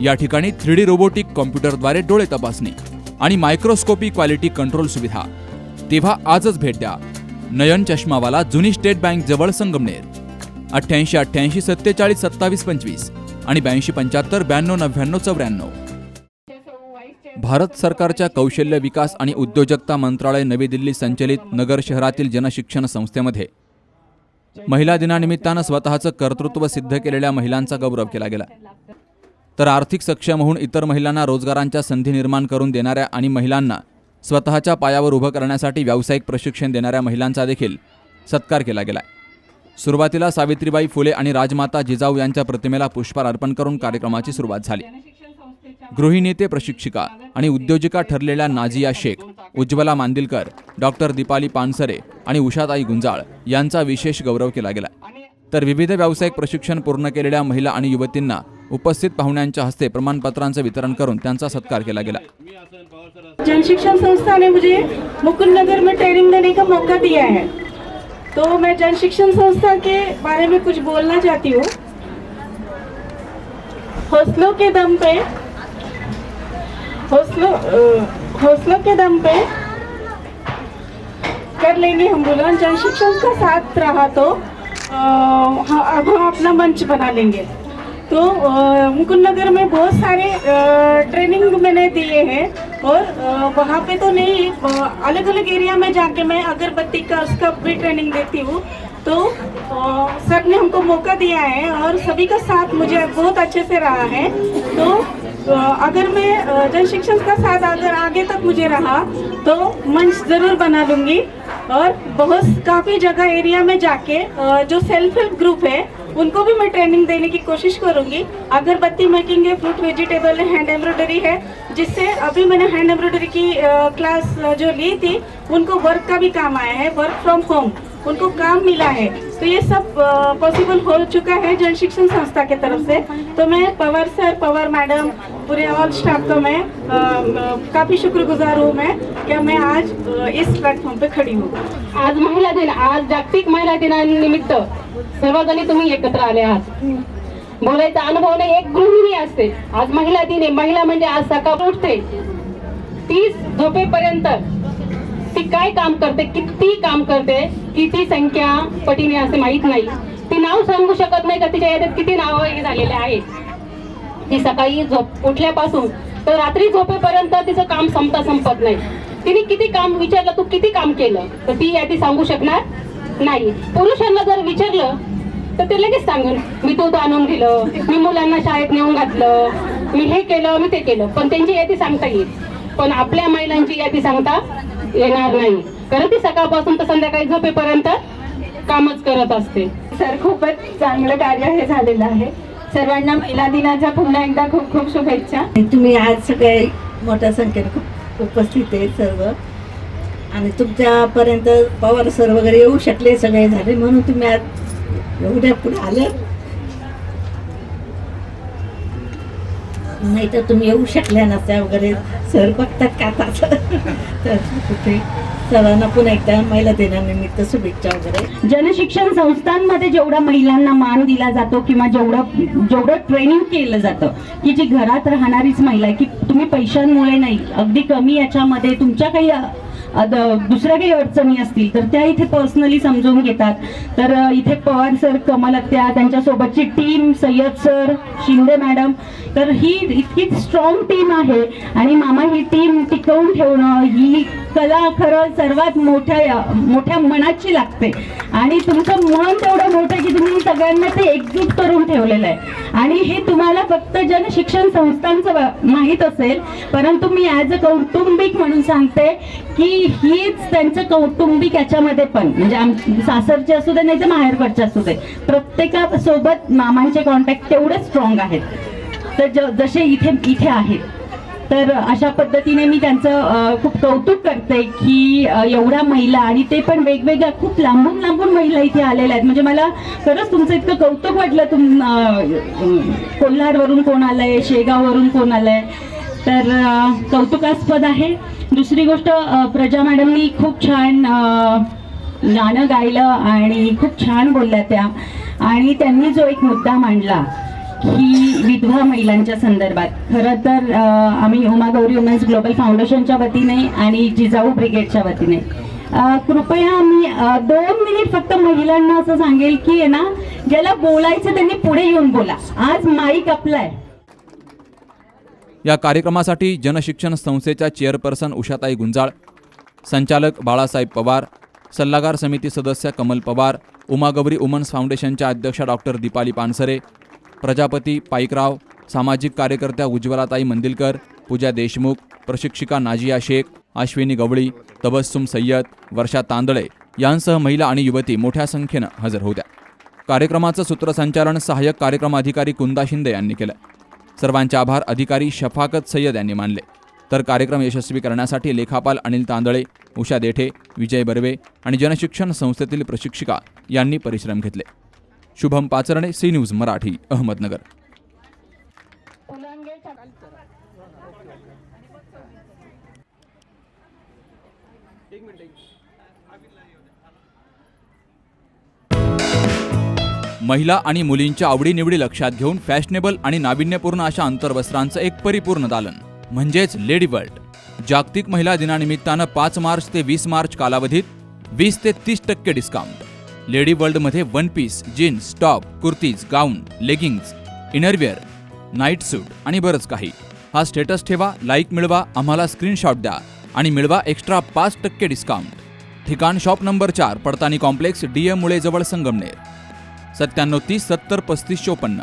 या ठिकाणी three D robotic कॉम्प्युटरद्वारे डोळे तपासणी आणि मायक्रोस्कोपी क्वालिटी कंट्रोल सुविधा. तेव्हा आजच भेट द्या. नयन चष्मावाला जुनी स्टेट बँक जवळ संगमनेर. अठ्ठ्याऐंशी अठ्ठ्याऐंशी सत्तेचाळीस सत्तावीस पंचवीस आणि ब्याऐंशी पंच्याहत्तर ब्याण्णव नव्याण्णव चौऱ्याण्णव. भारत सरकारच्या कौशल्य विकास आणि उद्योजकता मंत्रालय नवी दिल्ली संचलित नगर शहरातील जनशिक्षण संस्थेमध्ये. महिला दिनानिमित्तानं स्वतःचं कर्तृत्व सिद्ध केलेल्या महिलांचा गौरव केला गेला. तर आर्थिक सक्षम होऊन इतर महिलांना रोजगारांच्या संधी निर्माण करून देणाऱ्या आणि महिलांना स्वतःच्या पायावर उभं करण्यासाठी व्यावसायिक प्रशिक्षण देणाऱ्या महिलांचा देखील सत्कार केला गेला सुरुवातीला सावित्रीबाई फुले आणि राजमाता जिजाऊ यांच्या प्रतिमेला पुष्पहार अर्पण करून कार्यक्रमाची सुरुवात झाली. गृहिणी ते प्रशिक्षिका आणि उद्योजिका ठरलेल्या नाजिया शेख उज्ज्वला मांदिलकर डॉक्टर दीपाली पानसरे आणि उषाताई गुंजाळ यांचा विशेष गौरव केला गेला. तर विविध व्यावसायिक प्रशिक्षण पूर्ण केलेल्या महिला आणि युवतींना उपस्थित पाहुण्यांच्या हस्ते प्रमाणपत्रांचं वितरण करून त्यांचा सत्कार केला गेला. जन शिक्षण संस्था ने मुझे मुकुंद नगर में ट्रेनिंग देने का मौका दिया है. तो मैं जन शिक्षण संस्था के बारे में कुछ बोलना चाहती हूँ. हौसलों के दम पे हौसलों हौसलों के दम पे कर लेंगे हम बुलंद जन शिक्षण का साथ रहा तो अ, अब हम अपना मंच बना लेंगे. तो मुकुंद नगर में बहुत सारे ट्रेनिंग मैंने दिए हैं और वहाँ पे तो नहीं अलग अलग एरिया में जाके मैं अगरबत्ती का, उसका भी ट्रेनिंग देती हूँ। तो सर ने हमको मौका दिया है और सभी का साथ मुझे बहुत अच्छे से रहा है। तो अगर मैं जन शिक्षण का साथ अगर आगे तक मुझे रहा तो मंच ज़रूर बना लूँगी। और बहुत काफ़ी जगह एरिया में जाके जो सेल्फ हेल्प ग्रुप है उनको भी मैं ट्रेनिंग देने की कोशिश करूँगी। अगरबत्ती मेकिंग है फ्रूट वेजिटेबल है हैंड एम्ब्रॉयडरी है, जिससे अभी मैंने हैंड एम्ब्रॉयडरी की क्लास जो ली थी, उनको वर्क का भी काम आया है वर्क फ्रॉम होम उनको काम मिला है। तो ये सब पॉसिबल हो चुका है जन शिक्षण संस्था के तरफ से। तो मैं पवार सर पवार मैडम पूरे ऑल स्टाफ का मैं काफ़ी शुक्रगुजार हूँ मैं क्या मैं आज इस प्लेटफॉर्म पे खड़ी हूँ। आज महिला दिन आज जागतिक महिला दिनानिमित्त सर्वजणी तुम्ही एकत्र आले आहात. बोलायचा अनुभव नाही एक गृहिणी असते. आज महिला दिन आहे. महिला म्हणजे आज सकाळ उठते. तीस झोपेपर्यंत ती काय काम करते किती काम करते किती संख्या पटीने असे माहीत नाही. ती नाव सांगू शकत नाही का तिच्या यादीत किती नाव झालेले आहेत. ती सकाळी झोप उठल्यापासून तर रात्री झोपेपर्यंत तिचं काम संपता संपत नाही. तिने किती काम विचारलं तू किती काम केलं? तर ती यादी सांगू शकणार नाही. पुरुषांना जर विचारलं तर ते लगेच सांगून मी दूध आणून दिलं मी मुलांना शाळेत नेऊन घातलं मी हे केलं मी ते केलं. पण त्यांची यादी सांगता येईल पण आपल्या महिलांची यादी सांगता येणार नाही. कारण ती सकाळपासून तर संध्याकाळी झोपेपर्यंत कामच करत असते. सर खूपच चांगलं कार्य हे झालेलं आहे. सर्वांना महिला दिनाच्या पुन्हा एकदा खूप खूप शुभेच्छा. तुम्ही आज सगळे मोठ्या संख्येने खूप उपस्थित आहेत सर्व. आणि तुमच्यापर्यंत पवार सर वगैरे येऊ शकले सगळे झाले म्हणून तुम्ही आज एवढ्या पुढे आले. नाही तर तुम्ही येऊ शकल्या नसत्या वगैरे. सर बघतात का आता? तर कुठे? सर्वांना पुन्हा एकदा महिला दिनानिमित्त शुभेच्छा वगैरे. जनशिक्षण संस्थांमध्ये जेवढा महिलांना मान दिला जातो किंवा जेवढं जेवढं ट्रेनिंग केलं जातं की जी घरात राहणारीच महिला आहे की तुम्ही पैशांमुळे नाही अगदी कमी याच्यामध्ये तुमच्या काही दुसऱ्या काही अडचणी असतील तर त्या इथे पर्सनली समजून घेतात. तर इथे पवार सर कमल आत्या त्यांच्यासोबतची team Sayyad sir Shinde madam तर ही इतकी स्ट्रॉंग टीम आहे आणि मामा ही टीम टिकवून ठेवणं ही कला खरं सर्वात मोठ्या मोठ्या मनाची लागते. आणि तुमचं मन तेवढं मोठं की तुम्ही सगळ्यांना ते एकजूट करून ठेवलेलं आहे. आणि हे तुम्हाला फक्त जनशिक्षण संस्थांचं माहीत असेल परंतु मी ॲज अ कौटुंबिक म्हणून सांगते की हीच त्यांचं कौटुंबिक याच्यामध्ये पण म्हणजे आम सासरचे असू दे नाही तर माहेरकडचे असू दे प्रत्येकासोबत मामांचे कॉन्टॅक्ट तेवढे स्ट्रॉंग आहेत. तर ज जसे इथे इथे आहेत. तर अशा पद्धतीने मी त्यांचं खूप कौतुक करते की एवढ्या महिला आणि ते पण वेगवेगळ्या खूप लांबून लांबून महिला इथे आलेल्या आहेत. म्हणजे मला खरंच तुमचं इतकं कौतुक वाटलं. तुम कोल्हारवरून कोण आलंय शेगाववरून कोण आलंय. तर कौतुकास्पद आहे. दुसरी गोष्ट प्रजा मॅडमनी खूप छान गाणं गायलं आणि खूप छान बोलल्या त्या. आणि त्यांनी जो एक मुद्दा मांडला ही विधवा महिलांच्या संदर्भात. खरं तर आम्ही उमा गौरी वुमेन्स ग्लोबल फाउंडेशनच्या वतीने आणि जिजाऊ ब्रिगेडच्या वतीने. कृपया मी दोन मिनिट फक्त महिलांना असं सांगेल की आहे ना ज्याला बोलायचं त्यांनी पुढे येऊन बोला. आज माईक आपलाय. या कार्यक्रमासाठी जनशिक्षण संस्थेच्या चेअरपर्सन उषाताई गुंजाळ संचालक बाळासाहेब पवार सल्लागार समिती सदस्य कमल पवार उमागौरी वुमन्स फाउंडेशनच्या अध्यक्षा डॉक्टर दीपाली पानसरे प्रजापती पाईकराव सामाजिक कार्यकर्त्या उज्ज्वलाताई मंदिलकर पूजा देशमुख प्रशिक्षिका नाजिया शेख अश्विनी गवळी तबस्सुम सय्यद वर्षा तांदळे यांसह महिला आणि युवती मोठ्या संख्येनं हजर होत्या. कार्यक्रमाचं सूत्रसंचालन सहाय्यक कार्यक्रम अधिकारी कुंदा शिंदे यांनी केलं. सर्वांचे आभार अधिकारी शफाकत सय्यद यांनी मानले. तर कार्यक्रम यशस्वी करण्यासाठी लेखापाल अनिल तांदळे उषा देठे विजय बर्वे आणि जनशिक्षण संस्थेतील प्रशिक्षिका यांनी परिश्रम घेतले. Shubham Pacharne C news Marathi Ahmednagar. महिला आणि मुलींच्या आवडीनिवडी लक्षात घेऊन फॅशनेबल आणि नाविन्यपूर्ण अशा अंतर्वस्त्रांचं एक परिपूर्ण दालन म्हणजेच लेडी वर्ल्ड जागतिक महिला दिनानिमित्तानं पाच मार्च ते वीस मार्च कालावधीत वीस ते तीस टक्के डिस्काउंट लेडी वर्ल्डमध्ये one piece jeans top kurtis gown leggings innerwear night suit आणि बरंच काही. हा स्टेटस ठेवा लाईक मिळवा आम्हाला स्क्रीनशॉट द्या आणि मिळवा एक्स्ट्रा पाच टक्के डिस्काउंट. ठिकाण शॉप नंबर चार पडतानी कॉम्प्लेक्स डी एम मुळे जवळ संगमनेर. सत्त्याण्णव तीस सत्तर पस्तीस चोपन्न.